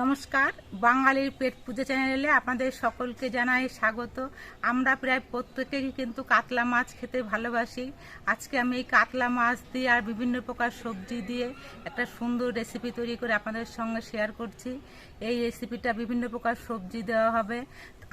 নমস্কার, বাঙালির পেট পুজো চ্যানেলে আপনাদের সকলকে জানাই স্বাগত। আমরা প্রায় প্রত্যেকেই কিন্তু কাতলা মাছ খেতে ভালোবাসি। আজকে আমি এই কাতলা মাছ দিয়ে আর বিভিন্ন প্রকার সবজি দিয়ে একটা সুন্দর রেসিপি তৈরি করে আপনাদের সঙ্গে শেয়ার করছি। এই রেসিপিটা বিভিন্ন প্রকার সবজি দেওয়া হবে,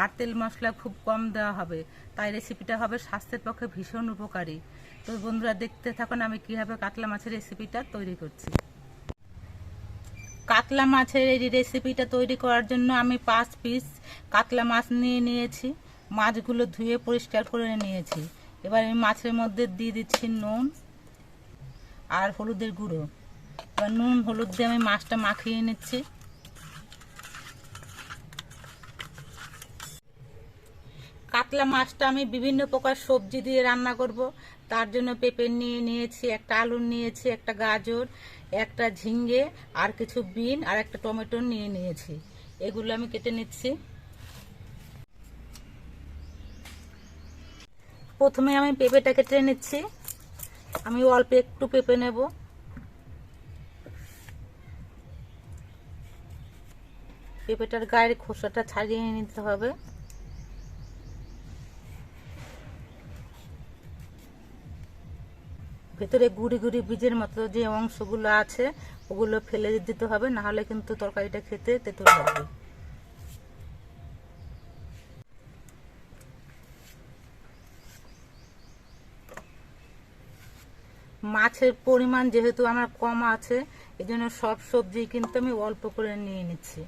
আর তেল মশলা খুব কম দেওয়া হবে। তাই রেসিপিটা হবে স্বাস্থ্যের পক্ষে ভীষণ উপকারী। তো বন্ধুরা দেখতে থাকুন আমি কীভাবে কাতলা মাছের রেসিপিটা তৈরি করছি। কাতলা মাছের এই রেসিপিটা তৈরি করার জন্য আমি পাঁচ পিস কাতলা মাছ নিয়ে নিয়েছি। মাছগুলো ধুয়ে পরিষ্কার করে নিয়েছি। এবার আমি মাছের মধ্যে দিয়ে দিচ্ছি নুন আর হলুদের গুঁড়ো। এবার নুন, হলুদ দিয়ে আমি মাছটা মাখিয়ে নিচ্ছি। কাতলা মাছটা আমি বিভিন্ন প্রকার সবজি দিয়ে রান্না করব। তার জন্য পেঁপে নিয়ে নিয়েছি, একটা আলু নিয়েছি, একটা গাজর, একটা ঝিঙ্গে আর কিছু বিন, আর একটা টমেটো নিয়ে নিয়েছি। এগুলো আমি কেটে নিচ্ছি। প্রথমে আমি পেঁপেটা কেটে নিচ্ছি। আমি অল্প একটু পেঁপে নেব। পেঁপেটার গায়ের খোসাটা ছাড়িয়ে নিতে হবে। ভেতরে গুড়ি গুড়ি বীজের মতো যে অংশগুলো আছে, ওগুলো ফেলে দিতে হবে না হলে কিন্তু তরকারিটা খেতে তেঁতুল লাগবে। মাছের পরিমাণ যেহেতু আমার কম আছে, এজন্য সব সবজি কিন্তু আমি অল্প করে নিয়ে নিচ্ছি।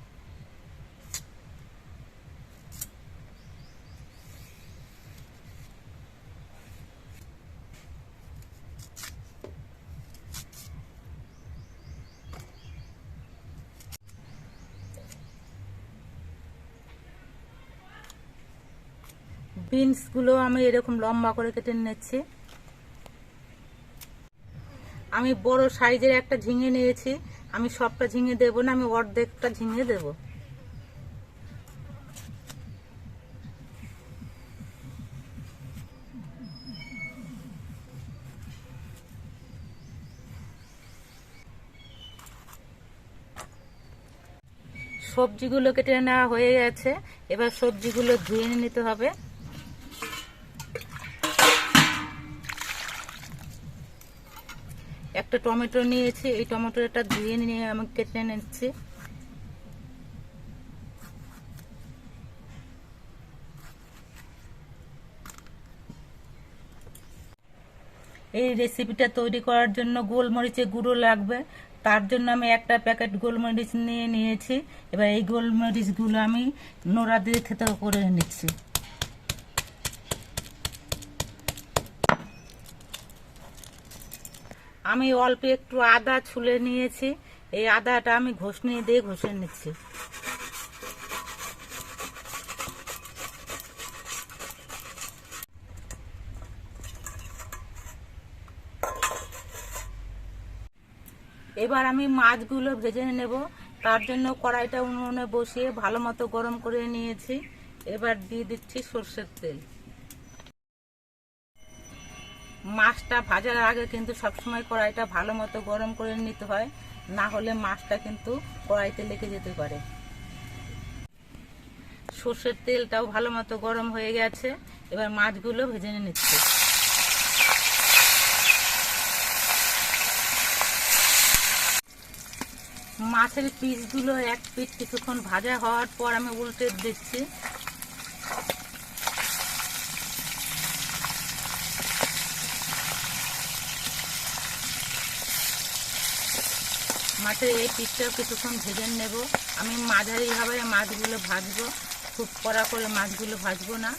বিনসগুলো আমি এরকম লম্বা করে কেটে নিচ্ছি আমি বড় সাইজের একটা ঝিঙে নিয়েছি। আমি সবটা ঝিঙে দেব না, আমি অর্ধেকটা ঝিঙে দেব। সবজিগুলো কেটে নেওয়া হয়ে গেছে। এবার সবজিগুলো ধুয়ে নিতে হবে। একটা টমেটো নিয়েছি, এই টমেটোটা ধুয়ে নিয়ে আমি কেটে নিচ্ছি। এই রেসিপিটা তৈরি করার জন্য গোলমরিচের গুঁড়ো লাগবে। তার জন্য আমি একটা প্যাকেট গোলমরিচ নিয়ে নিয়েছি। এবার এই গোলমরিচগুলো আমি নোড়া দিয়ে থেতো করে নিচ্ছি। আমি অল্প একটু আদা ছুলে নিয়েছি। এই আদাটা আমি ঘষনি দিয়ে ঘষে নিচ্ছি। এবার আমি মাছগুলো ভেজে নেব। তার জন্য কড়াইটা উনুনে বসিয়ে ভালো মতো গরম করে নিয়েছি। এবার দিয়ে দিচ্ছি সর্ষের তেল। মাছটা ভাজার আগে কিন্তু সবসময় কড়াইটা ভালো মতো গরম করে নিতে হয়। না হলে মাছটা কিন্তু কড়াইতে লেগে যেতে পারে। সর্ষের তেলটাও ভালো মতো গরম হয়ে গেছে। এবার মাছগুলো ভেজে নিচ্ছে। মাছের পিসগুলো এক পিস কিছুক্ষণ ভাজা হওয়ার পর আমি উল্টে দিচ্ছি। মাছের এই পিসটাও কিছুক্ষণ ভেজে নেব। আমি মাঝারিভাবে মাছগুলো ভাজবো। খুব কড়া করে মাছগুলো ভাজবো না।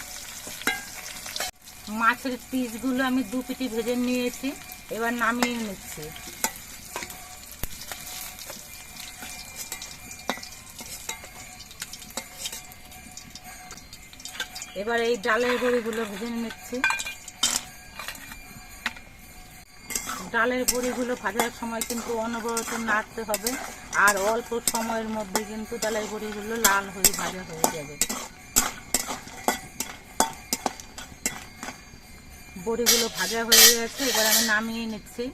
মাছের পিসগুলো আমি দু পিটি ভেজে নিয়েছি। এবার নামিয়ে নিচ্ছি। এবার এই ডালের বড়িগুলো ভেজে নিচ্ছি। ডালের বড়িগুলো ভাজার সময় কিন্তু অনবরত নাড়তে হবে। আর অল্প সময়ের মধ্যে কিন্তু ডালের বড়িগুলো লাল হয়ে ভাজা হয়ে যাবে। বড়িগুলো ভাজা হয়ে গেছে, এবার আমি নামিয়ে নিচ্ছি।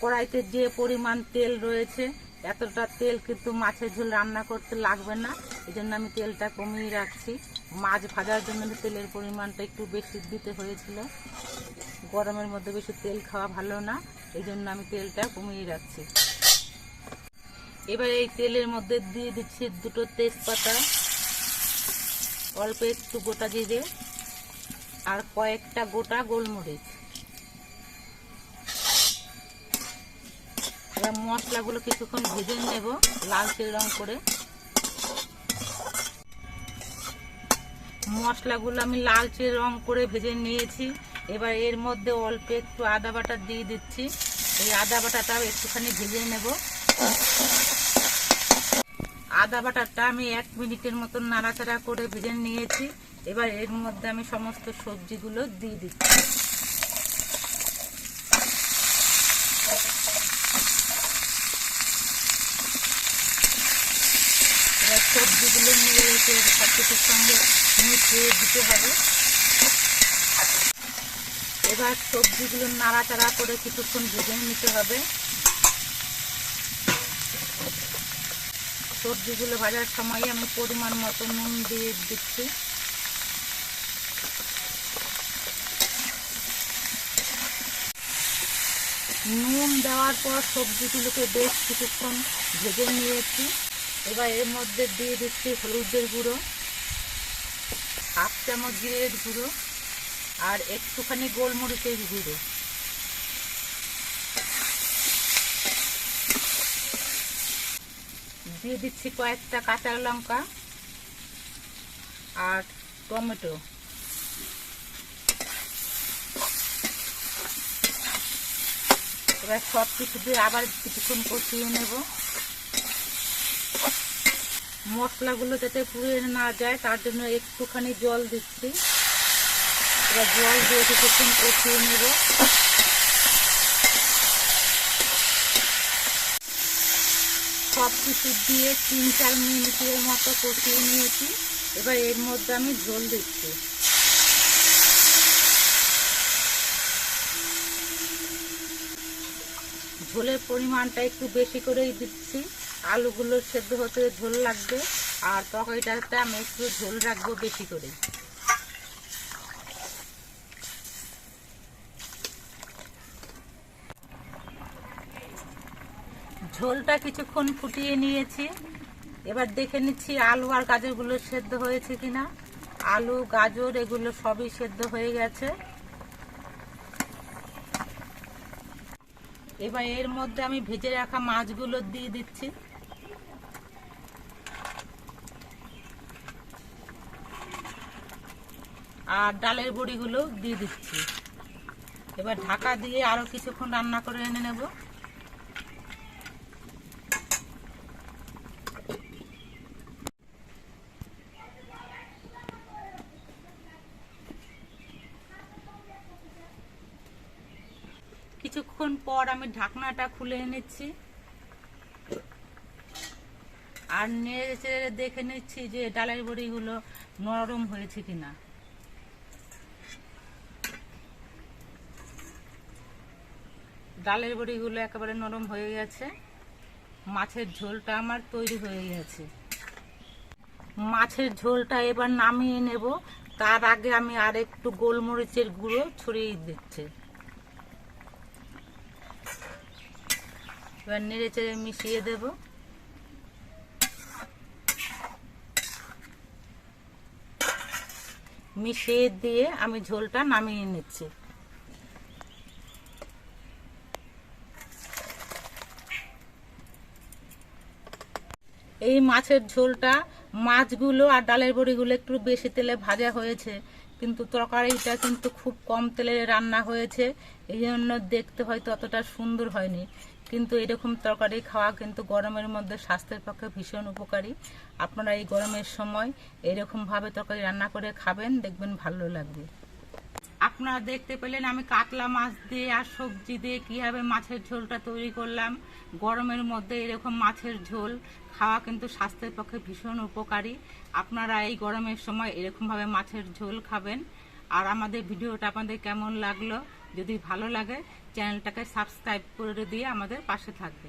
কড়াইতে যে পরিমাণ তেল রয়েছে এতটা তেল কিন্তু মাছের ঝোল রান্না করতে লাগবে না। এই জন্য আমি তেলটা কমিয়ে রাখছি। মাছ ভাজার জন্য তেলের পরিমাণটা একটু বেশি দিতে হয়েছিল। গরমের মধ্যে বেশি তেল খাওয়া ভালো না। এই জন্য আমি তেলটা কমিয়ে রাখছি। এবার এই তেলের মধ্যে দিয়ে দিচ্ছি দুটো তেজপাতা। অল্প একটু গোটা জিরে আর কয়েকটা গোটা গোলমরিচ। এবার মশলাগুলো কিছুক্ষণ ভেজে নেব লালচে রং করে। মশলাগুলো আমি লালচে রং করে ভেজে নিয়েছি। এবার এর মধ্যে অল্প একটু আদা বাটা দিয়ে দিচ্ছি। এই আদা বাটাটা একটুখানি ভেজে নেব। আদা বাটাটা আমি এক মিনিটের মতন নাড়াচাড়া করে ভেজে নিয়েছি। এবার এর মধ্যে আমি সমস্ত সবজিগুলো দিয়ে দিচ্ছি এবার সবজিগুলো নিয়ে সব কিছুর সঙ্গে মিশিয়ে দিতে হবে এবার সবজিগুলো নাড়াচাড়া করে কিছুক্ষণ ভেজে নিতে হবে। সবজিগুলো ভাজার সময় আমি পরিমাণ মতো নুন দিয়ে দিচ্ছি। নুন দেওয়ার পর সবজিগুলোকে বেশ কিছুক্ষণ ভেজে নিয়েছি। এবার এর মধ্যে দিয়ে দিচ্ছি হলুদের গুঁড়ো, হাফ চামচ জিরের গুঁড়ো আর একটুখানি গোলমরিচের গুঁড়ো। দিয়ে দিচ্ছি কয়েকটা কাঁচা লঙ্কা আর টমেটো। এবার সব কিছু দিয়ে আবার কিছুক্ষণ কষিয়ে নেব। মশলাগুলো যাতে পুড়ে না যায়, তার জন্য একটুখানি জল দিচ্ছি। এবার জল দিয়ে কিছুক্ষণ কষিয়ে নেব। সব কিছু দিয়ে তিন চার মিনিটের মতো কষিয়ে নিয়েছি। এবার এর মধ্যে আমি ঝোল দিচ্ছি। ঝোলের পরিমাণটা একটু বেশি করেই দিচ্ছি। আলুগুলো সেদ্ধ হতে ঝোল লাগবে, আর তরকারিটাতে আমি একটু ঝোল রাখব বেশি করে। ঝোলটা কিছুক্ষণ ফুটিয়ে নিয়েছি। এবার দেখে নিচ্ছি আলু আর গাজরগুলো সেদ্ধ হয়েছে কিনা। আলু, গাজর, এগুলো সবই সেদ্ধ হয়ে গেছে। এবার এর মধ্যে আমি ভেজে রাখা মাছগুলো দিয়ে দিচ্ছি। আর ডালের বড়িগুলো দিয়ে দিচ্ছি। এবার ঢাকা দিয়ে আরও কিছুক্ষণ রান্না করে এনে নেব। কিছুক্ষণ পর আমি ঢাকনাটা খুলে নিচ্ছি আর নেড়ে চেড়ে দেখে নিচ্ছি যে ডালের বড়িগুলো নরম হয়েছে কিনা। ডালের বড়িগুলো একেবারে নরম হয়ে গেছে। মাছের ঝোলটা আমার তৈরি হয়ে গেছে। মাছের ঝোলটা এবার নামিয়ে নেব। তার আগে আমি আর একটু গোলমরিচের গুঁড়ো ছড়িয়ে দিচ্ছি। এবার নেড়ে চেড়ে মিশিয়ে দেব। মিশিয়ে দিয়ে আমি ঝোলটা নামিয়ে নিচ্ছি। এই মাছের ঝোলটা, মাছগুলো আর ডালের বড়িগুলো একটু বেশি তেলে ভাজা হয়েছে। কিন্তু তরকারিটা কিন্তু খুব কম তেলে রান্না হয়েছে। এই জন্য দেখতে হয়তো অতটা সুন্দর হয়নি। কিন্তু এরকম তরকারি খাওয়া কিন্তু গরমের মধ্যে স্বাস্থ্যের পক্ষে ভীষণ উপকারী। আপনারা এই গরমের সময় এরকমভাবে তরকারি রান্না করে খাবেন, দেখবেন ভালো লাগবে। আপনারা দেখতে পেলেন আমি কাতলা মাছ দিয়ে আর সবজি দিয়ে কীভাবে মাছের ঝোলটা তৈরি করলাম। গরমের মধ্যে এরকম মাছের ঝোল খাওয়া কিন্তু স্বাস্থ্যের পক্ষে ভীষণ উপকারী। আপনারা এই গরমের সময় এরকমভাবে মাছের ঝোল খাবেন। আর আমাদের ভিডিওটা আপনাদের কেমন লাগল, যদি ভালো লাগে, চ্যানেলটাকে সাবস্ক্রাইব করে দিয়ে আমাদের পাশে থাকবে